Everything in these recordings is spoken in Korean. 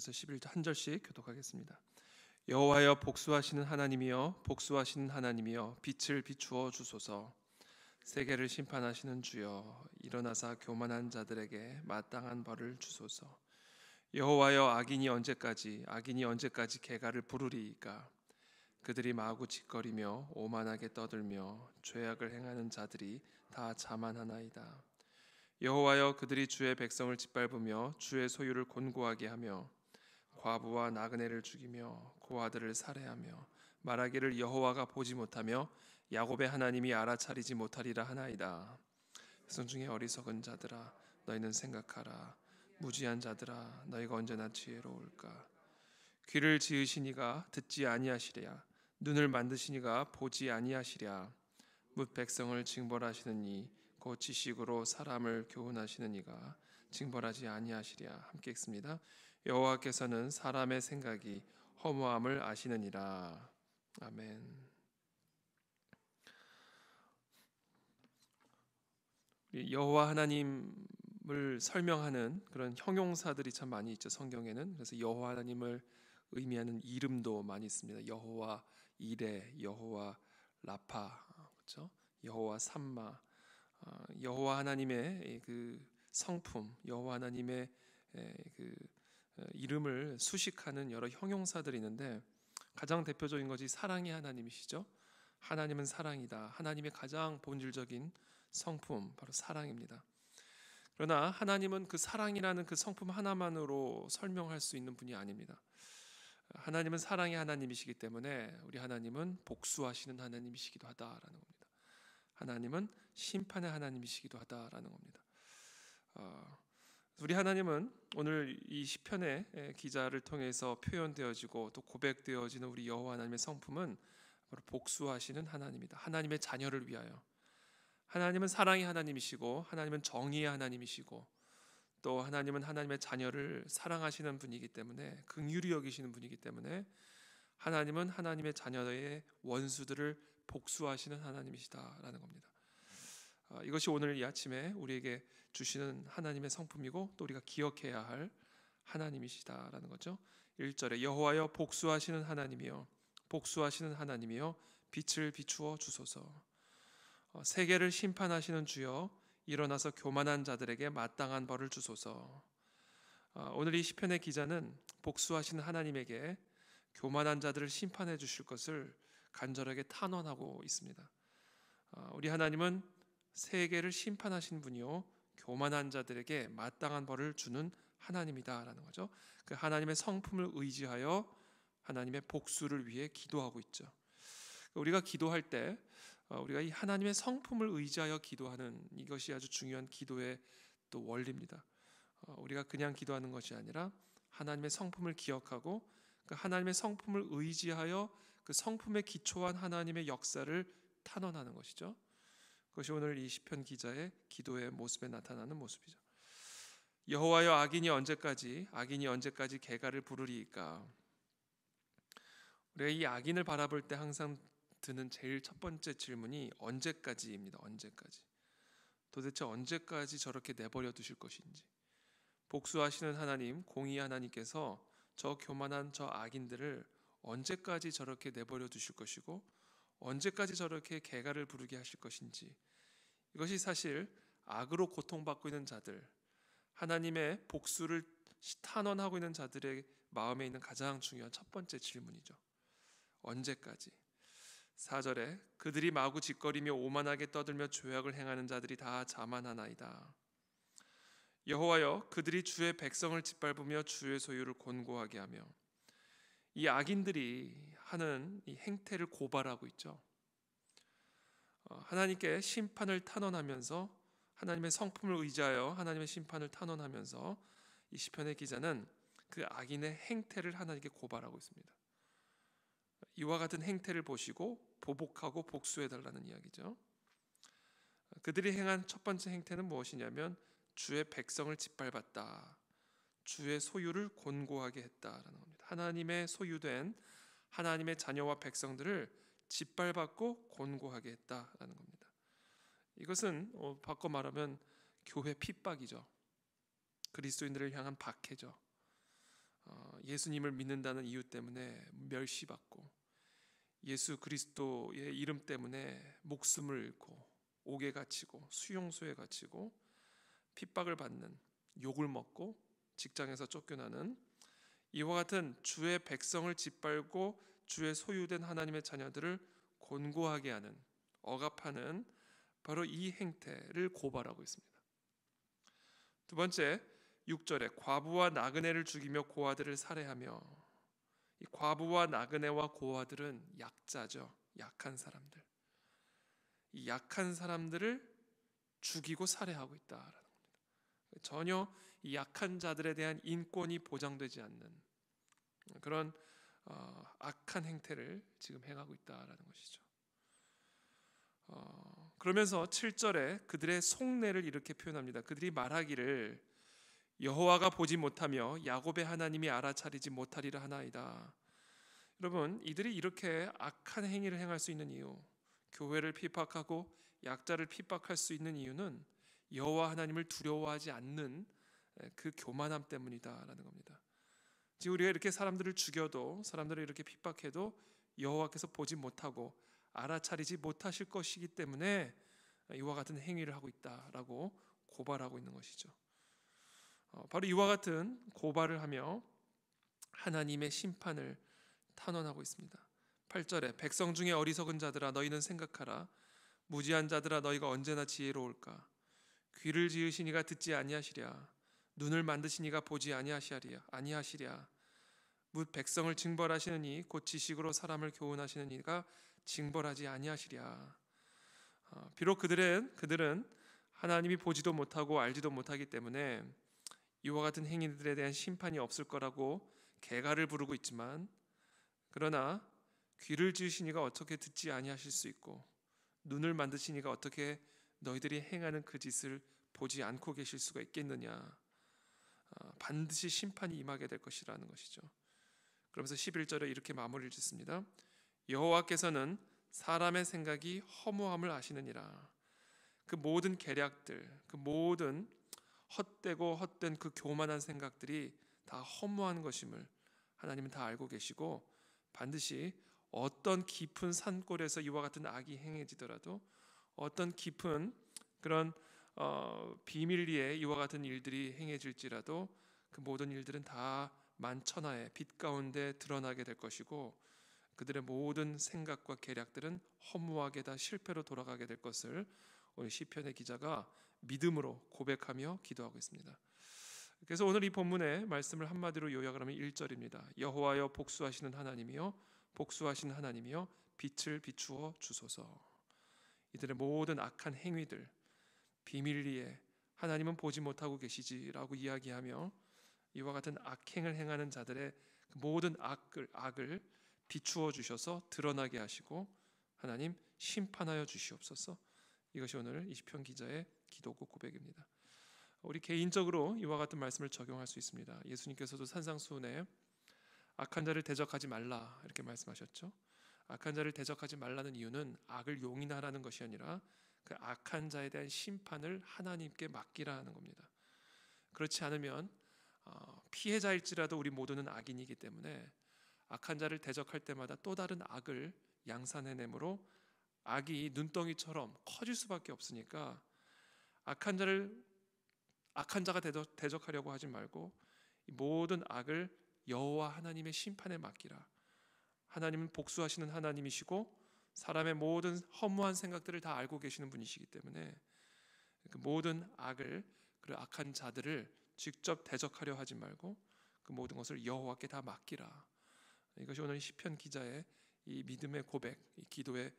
그래서 11절 한 절씩 교독하겠습니다. 여호와여 복수하시는 하나님이여 복수하시는 하나님이여 빛을 비추어 주소서. 세계를 심판하시는 주여 일어나사 교만한 자들에게 마땅한 벌을 주소서. 여호와여 악인이 언제까지 악인이 언제까지 개가를 부르리이까? 그들이 마구 짓거리며 오만하게 떠들며 죄악을 행하는 자들이 다 자만하나이다. 여호와여 그들이 주의 백성을 짓밟으며 주의 소유를 곤고하게 하며 과부와 나그네를 죽이며 고아들을 살해하며 말하기를 여호와가 보지 못하며 야곱의 하나님이 알아차리지 못하리라 하나이다. 성 중에 어리석은 자들아 너희는 생각하라. 무지한 자들아 너희가 언제나 지혜로울까? 귀를 지으시니가 듣지 아니하시랴. 눈을 만드시니가 보지 아니하시랴. 뭇 백성을 징벌하시는 이곧 지식으로 사람을 교훈하시는 이가 징벌하지 아니하시랴. 함께 읽습니다. 여호와께서는 사람의 생각이 허무함을 아시느니라. 아멘. 여호와 하나님을 설명하는 그런 형용사들이 참 많이 있죠 성경에는 그래서 여호와 하나님을 의미하는 이름도 많이 있습니다 여호와 이레 여호와 라파 그렇죠 여호와 삼마 어, 여호와 하나님의 그 성품, 여호와 하나님의 그 어, 이름을 수식하는 여러 형용사들이 있는데 가장 대표적인 것이 사랑의 하나님이시죠. 하나님은 사랑이다. 하나님의 가장 본질적인 성품 바로 사랑입니다. 그러나 하나님은 그 사랑이라는 그 성품 하나만으로 설명할 수 있는 분이 아닙니다. 하나님은 사랑의 하나님이시기 때문에 우리 하나님은 복수하시는 하나님이시기도 하다라는 겁니다. 하나님은 심판의 하나님이시기도 하다라는 겁니다. 어, 우리 하나님은 오늘 이 시편의 기자를 통해서 표현되어지고 또 고백되어지는 우리 여호와 하나님의 성품은 바로 복수하시는 하나님이다. 하나님의 자녀를 위하여. 하나님은 사랑의 하나님이시고 하나님은 정의의 하나님이시고 또 하나님은 하나님의 자녀를 사랑하시는 분이기 때문에 긍휼히 여기시는 분이기 때문에 하나님은 하나님의 자녀의 원수들을 복수하시는 하나님이시다라는 겁니다. 아, 이것이 오늘 이 아침에 우리에게 주시는 하나님의 성품이고 또 우리가 기억해야 할 하나님이시다라는 거죠. 1절에 여호와여 복수하시는 하나님이여 복수하시는 하나님이여 빛을 비추어 주소서. 어, 세계를 심판하시는 주여 일어나서 교만한 자들에게 마땅한 벌을 주소서. 어, 오늘 이 시편의 기자는 복수하시는 하나님에게 교만한 자들을 심판해 주실 것을 간절하게 탄원하고 있습니다. 어, 우리 하나님은 세계를 심판하신 분이요 교만한 자들에게 마땅한 벌을 주는 하나님이다라는 거죠. 그 하나님의 성품을 의지하여 하나님의 복수를 위해 기도하고 있죠. 우리가 기도할 때 어, 우리가 이 하나님의 성품을 의지하여 기도하는 이것이 아주 중요한 기도의 또 원리입니다. 어, 우리가 그냥 기도하는 것이 아니라 하나님의 성품을 기억하고 그 하나님의 성품을 의지하여 그 성품에 기초한 하나님의 역사를 탄원하는 것이죠. 그것이 오늘 이 시편 기자의 기도의 모습에 나타나는 모습이죠. 여호와여 악인이 언제까지 악인이 언제까지 개가를 부르리이까? 우리가 이 악인을 바라볼 때 항상 드는 제일 첫 번째 질문이 언제까지입니다. 언제까지? 도대체 언제까지 저렇게 내버려 두실 것인지. 복수하시는 하나님, 공의 하나님께서 저 교만한 저 악인들을 언제까지 저렇게 내버려 두실 것이고 언제까지 저렇게 개가를 부르게 하실 것인지 이것이 사실 악으로 고통받고 있는 자들 하나님의 복수를 탄원하고 있는 자들의 마음에 있는 가장 중요한 첫 번째 질문이죠. 언제까지? 4절에 그들이 마구 짓거리며 오만하게 떠들며 죄악을 행하는 자들이 다 자만하나이다. 여호와여 그들이 주의 백성을 짓밟으며 주의 소유를 곤고하게 하며 이 악인들이 하는 이 행태를 고발하고 있죠. 어, 하나님께 심판을 탄원하면서 하나님의 성품을 의지하여 하나님의 심판을 탄원하면서 이 시편의 기자는 그 악인의 행태를 하나님께 고발하고 있습니다. 이와 같은 행태를 보시고 보복하고 복수해 달라는 이야기죠. 그들이 행한 첫 번째 행태는 무엇이냐면 주의 백성을 짓밟았다. 주의 소유를 곤고하게 했다라는 겁니다. 하나님의 소유된 하나님의 자녀와 백성들을 짓밟았고 곤고하게 했다라는 겁니다. 이것은 어, 바꿔 말하면 교회 핍박이죠. 그리스도인들을 향한 박해죠. 어, 예수님을 믿는다는 이유 때문에 멸시받고 예수 그리스도의 이름 때문에 목숨을 잃고 옥에 갇히고 수용소에 갇히고 핍박을 받는 욕을 먹고 직장에서 쫓겨나는 이와 같은 주의 백성을 짓밟고 주의 소유된 하나님의 자녀들을 곤고하게 하는 억압하는 바로 이 행태를 고발하고 있습니다. 두 번째 6절에 과부와 나그네를 죽이며 고아들을 살해하며 이 과부와 나그네와 고아들은 약자죠. 약한 사람들. 이 약한 사람들을 죽이고 살해하고 있다라는. 전혀 이 약한 자들에 대한 인권이 보장되지 않는 그런 어, 악한 행태를 지금 행하고 있다라는 것이죠. 어, 그러면서 7절에 그들의 속내를 이렇게 표현합니다. 그들이 말하기를 여호와가 보지 못하며 야곱의 하나님이 알아차리지 못하리라 하나이다. 여러분, 이들이 이렇게 악한 행위를 행할 수 있는 이유, 교회를 핍박하고 약자를 핍박할 수 있는 이유는 여호와 하나님을 두려워하지 않는 그 교만함 때문이다라는 겁니다. 지금 우리가 이렇게 사람들을 죽여도 사람들을 이렇게 핍박해도 여호와께서 보지 못하고 알아차리지 못하실 것이기 때문에 이와 같은 행위를 하고 있다라고 고발하고 있는 것이죠. 어, 바로 이와 같은 고발을 하며 하나님의 심판을 탄원하고 있습니다. 8절에 백성 중에 어리석은 자들아 너희는 생각하라 무지한 자들아 너희가 언제나 지혜로울까 귀를 지으시니가 듣지 아니하시랴 눈을 만드시니가 보지 아니하시랴 아니하시랴 묻 백성을 징벌하시느니 곧 지식으로 사람을 교훈하시는 이가 징벌하지 아니하시랴. 어, 비록 그들은 그들은 하나님이 보지도 못하고 알지도 못하기 때문에 이와 같은 행위들에 대한 심판이 없을 거라고 개가를 부르고 있지만 그러나 귀를 지으시니가 어떻게 듣지 아니하실 수 있고 눈을 만드시니가 어떻게 너희들이 행하는 그 짓을 보지 않고 계실 수가 있겠느냐 어, 반드시 심판이 임하게 될 것이라는 것이죠. 그러면서 11절에 이렇게 마무리를 짓습니다. 여호와께서는 사람의 생각이 허무함을 아시느니라. 그 모든 계략들, 그 모든 헛되고 헛된 그 교만한 생각들이 다 허무한 것임을 하나님은 다 알고 계시고 반드시 어떤 깊은 산골에서 이와 같은 악이 행해지더라도 어떤 깊은 그런 어, 비밀리에 이와 같은 일들이 행해질지라도 그 모든 일들은 다 만천하의 빛 가운데 드러나게 될 것이고 그들의 모든 생각과 계략들은 허무하게 다 실패로 돌아가게 될 것을 오늘 시편의 기자가 믿음으로 고백하며 기도하고 있습니다. 그래서 오늘 이 본문의 말씀을 한마디로 요약을 하면 1절입니다. 여호와여 복수하시는 하나님이여 복수하시는 하나님이여 빛을 비추어 주소서. 이들의 모든 악한 행위들 비밀리에 하나님은 보지 못하고 계시지라고 이야기하며 이와 같은 악행을 행하는 자들의 그 모든 악을 악을 비추어 주셔서 드러나게 하시고 하나님 심판하여 주시옵소서. 이것이 오늘 이시편 기자의 기도고 고백입니다. 우리 개인적으로 이와 같은 말씀을 적용할 수 있습니다. 예수님께서도 산상수훈에 악한 자를 대적하지 말라 이렇게 말씀하셨죠. 악한 자를 대적하지 말라는 이유는 악을 용인하라는 것이 아니라 그 악한 자에 대한 심판을 하나님께 맡기라 하는 겁니다. 그렇지 않으면 어, 피해자일지라도 우리 모두는 악인이기 때문에 악한 자를 대적할 때마다 또 다른 악을 양산해내므로 악이 눈덩이처럼 커질 수밖에 없으니까 악한 자를 악한 자가 대적, 하려고 하지 말고 모든 악을 여호와 하나님의 심판에 맡기라. 하나님은 복수하시는 하나님이시고 사람의 모든 허무한 생각들을 다 알고 계시는 분이시기 때문에 그 모든 악을 그 악한 자들을 직접 대적하려 하지 말고 그 모든 것을 여호와께 다 맡기라. 이것이 오늘 시편 기자의 이 믿음의 고백, 이 기도의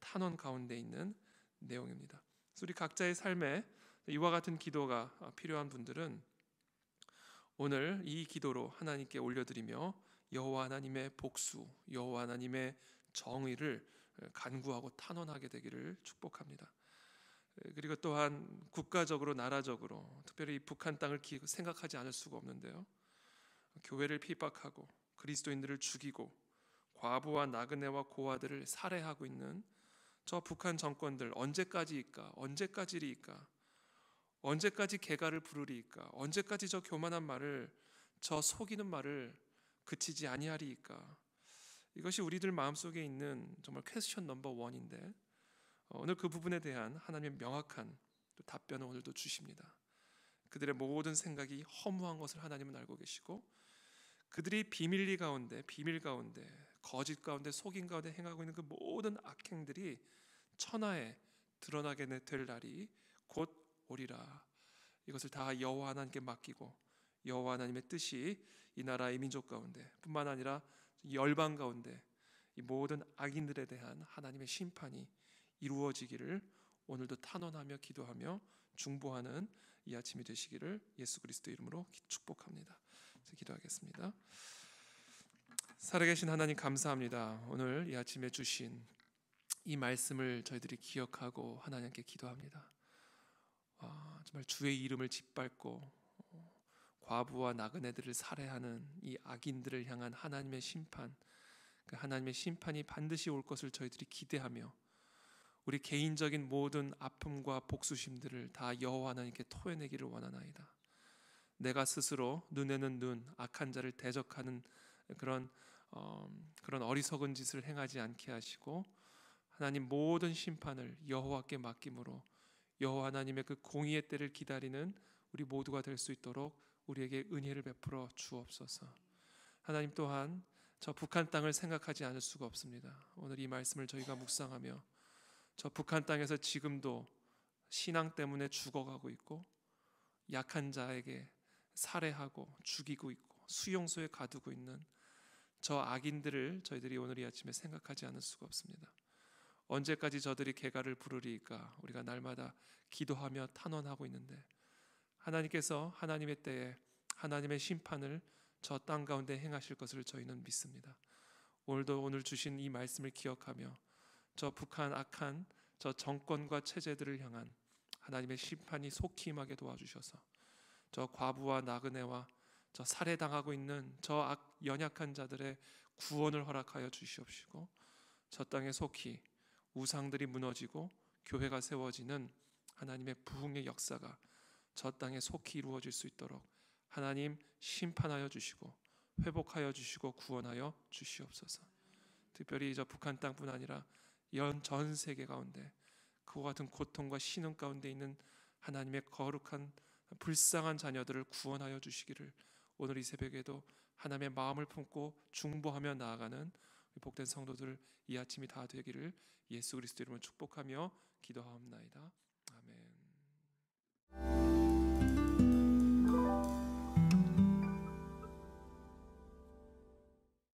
탄원 가운데 있는 내용입니다. 우리 각자의 삶에 이와 같은 기도가 필요한 분들은 오늘 이 기도로 하나님께 올려드리며 여호와 하나님의 복수, 여호와 하나님의 정의를 간구하고 탄원하게 되기를 축복합니다. 그리고 또한 국가적으로 나라적으로 특별히 북한 땅을 생각하지 않을 수가 없는데요. 교회를 핍박하고 그리스도인들을 죽이고 과부와 나그네와 고아들을 살해하고 있는 저 북한 정권들 언제까지일까? 언제까지리까? 언제까지 개가를 부르리까? 언제까지 저 교만한 말을 저 속이는 말을 그치지 아니하리이까 이것이 우리들 마음속에 있는 정말 퀘스천 넘버 원인데 어, 오늘 그 부분에 대한 하나님의 명확한 또 답변을 오늘도 주십니다. 그들의 모든 생각이 허무한 것을 하나님은 알고 계시고 그들이 비밀리 가운데 비밀 가운데 거짓 가운데 속인 가운데 행하고 있는 그 모든 악행들이 천하에 드러나게 될 날이 곧 오리라. 이것을 다 여호와 하나님께 맡기고 여호와 하나님의 뜻이 이 나라의 민족 가운데 뿐만 아니라 열방 가운데 이 모든 악인들에 대한 하나님의 심판이 이루어지기를 오늘도 탄원하며 기도하며 중보하는 이 아침이 되시기를 예수 그리스도 이름으로 축복합니다. 기도하겠습니다. 살아계신 하나님 감사합니다. 오늘 이 아침에 주신 이 말씀을 저희들이 기억하고 하나님께 기도합니다. 아, 정말 주의 이름을 짓밟고 어, 과부와 나그네들을 살해하는 이 악인들을 향한 하나님의 심판, 그 하나님의 심판이 반드시 올 것을 저희들이 기대하며 우리 개인적인 모든 아픔과 복수심들을 다 여호와 하나님께 토해내기를 원하나이다. 내가 스스로 눈에는 눈, 악한 자를 대적하는 그런 어, 그런 어리석은 짓을 행하지 않게 하시고 하나님 모든 심판을 여호와께 맡김으로 여호와 하나님의 그 공의의 때를 기다리는 우리 모두가 될 수 있도록 우리에게 은혜를 베풀어 주옵소서. 하나님 또한 저 북한 땅을 생각하지 않을 수가 없습니다. 오늘 이 말씀을 저희가 묵상하며 저 북한 땅에서 지금도 신앙 때문에 죽어가고 있고 약한 자에게 살해하고 죽이고 있고 수용소에 가두고 있는 저 악인들을 저희들이 오늘 이 아침에 생각하지 않을 수가 없습니다. 언제까지 저들이 개가를 부르리까 우리가 날마다 기도하며 탄원하고 있는데 하나님께서 하나님의 때에 하나님의 심판을 저 땅 가운데 행하실 것을 저희는 믿습니다. 오늘도 오늘 주신 이 말씀을 기억하며 저 북한 악한 저 정권과 체제들을 향한 하나님의 심판이 속히 임하게 도와주셔서 저 과부와 나그네와 저 살해당하고 있는 저 악, 연약한 자들의 구원을 허락하여 주시옵시고 저 땅에 속히 우상들이 무너지고 교회가 세워지는 하나님의 부흥의 역사가 저 땅에 속히 이루어질 수 있도록 하나님 심판하여 주시고 회복하여 주시고 구원하여 주시옵소서. 특별히 저 북한 땅뿐 아니라 전 세계 가운데 그와 같은 고통과 신음 가운데 있는 하나님의 거룩한 불쌍한 자녀들을 구원하여 주시기를 오늘 이 새벽에도 하나님의 마음을 품고 중보하며 나아가는 복된 성도들 이 아침이 다 되기를 예수 그리스도 이름으로 축복하며 기도하옵나이다. 아멘.